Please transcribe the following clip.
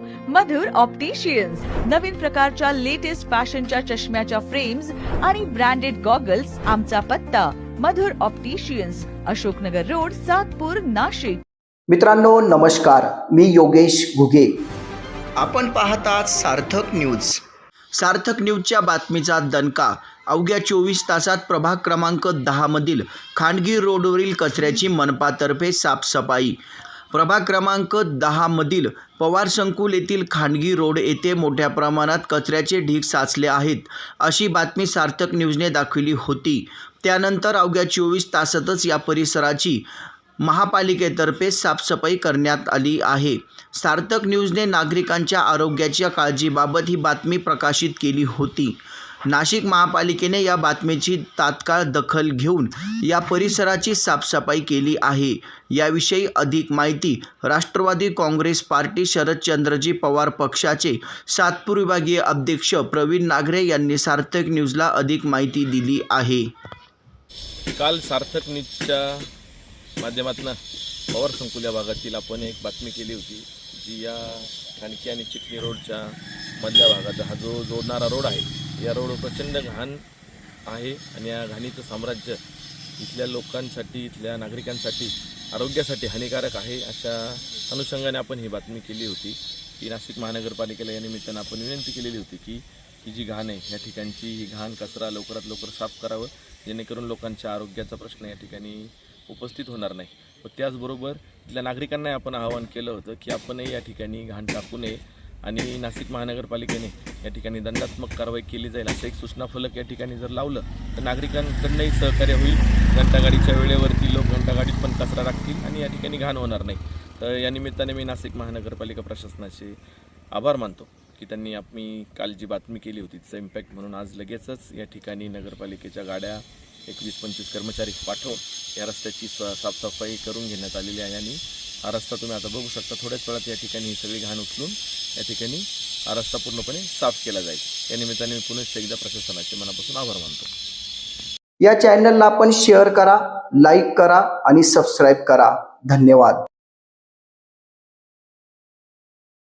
मधुर opticians नवीन प्रकारच्या latest फॅशनच्या चष्म्याच्या फ्रेम्स आणि ब्रँडेड गॉगल्स आमचा पत्ता मधुर ऑप्टिशियन्स अशोकनगर रोड सातपूर नाशिक. मित्रांनो नमस्कार. मी योगेश घुगे. आपण पाहतात सार्थक न्यूज सार्थक न्यूजच्या बातमीचा दणका. अवघ्या चोवीस तासात प्रभाग क्रमांक दहामधील खांडगी रोडवरील कचऱ्याची मनपातर्फे साफसफाई. प्रभाग क्रमांक दहामधील पवार संकुल येथील खांडगी रोड येथे मोठ्या प्रमाणात कचऱ्याचे ढीग साचले आहेत अशी बातमी सार्थक न्यूजने दाखविली होती. त्यानंतर अवघ्या चोवीस तासातच या परिसराची महापालिकेतर्फे साफसफाई करण्यात आली आहे. सार्थक न्यूजने नागरिकांच्या आरोग्याच्या काळजीबाबत ही बातमी प्रकाशित केली होती. नाशिक महापालिकेने या बातमीची तात्काळ दखल घेऊन या परिसराची साफसफाई केली आहे. याविषयी अधिक माहिती राष्ट्रवादी काँग्रेस पार्टी शरदचंद्रजी पवार पक्षाचे सातपूर विभागीय अध्यक्ष प्रवीण नागरे यांनी सार्थक न्यूजला अधिक माहिती दिली आहे. काल सार्थक न्यूजच्या माध्यमातून पवार संकुल या भागातील आपण एक बातमी केली होती जी या खाणकी आणि चिखली रोडच्या मधल्या भागाचा हा जो जोडणारा रोड आहे या रोड प्रचंड घाण आहे आणि या घाणीचं साम्राज्य इथल्या लोकांसाठी इथल्या नागरिकांसाठी आरोग्यासाठी हानिकारक आहे अशा अनुषंगाने आपण ही बातमी केली होती की नाशिक महानगरपालिकेला या निमित्तानं आपण विनंती केलेली होती की ही जी घाण आहे या ठिकाणची ही घाण कचरा लवकरात लवकर साफ करावं जेणेकरून लोकांच्या आरोग्याचा प्रश्न या ठिकाणी उपस्थित होणार नाही. व त्याचबरोबर इथल्या नागरिकांनाही आपण आवाहन केलं होतं की आपणही या ठिकाणी घाण टाकू नये. आणि नाशिक महानगरपालिकेने या ठिकाणी दंडात्मक कारवाई केली जाईल असं एक सूचना फलक या ठिकाणी जर लावलं तर नागरिकांकडनंही सहकार्य होईल. घंटागाडीच्या वेळेवरती लोक घंटागाडीत पण कचरा राखतील आणि या ठिकाणी घाण होणार नाही. तर या निमित्ताने मी नाशिक महानगरपालिका प्रशासनाचे आभार मानतो की त्यांनी आम्ही काल जी बातमी केली होती. तिचा इम्पॅक्ट म्हणून आज लगेचच या ठिकाणी नगरपालिकेच्या गाड्या एकवीस पंचवीस कर्मचारी पाठवून या रस्त्याची स साफसफाई करून घेण्यात आलेली आहे. आणि हा रस्ता तुम्ही आता बघू शकता थोड्याच वेळात या ठिकाणी ही सगळी घाण उचलून या ठिकाणी हा रस्ता पूर्णपणे साफ केला जाईल. या निमित्ताने मी पुन्हा एकदा प्रशासनाचे मनापासून आभार मानतो. या चॅनलला आपण शेअर करा लाईक करा आणि सबस्क्राईब करा. धन्यवाद.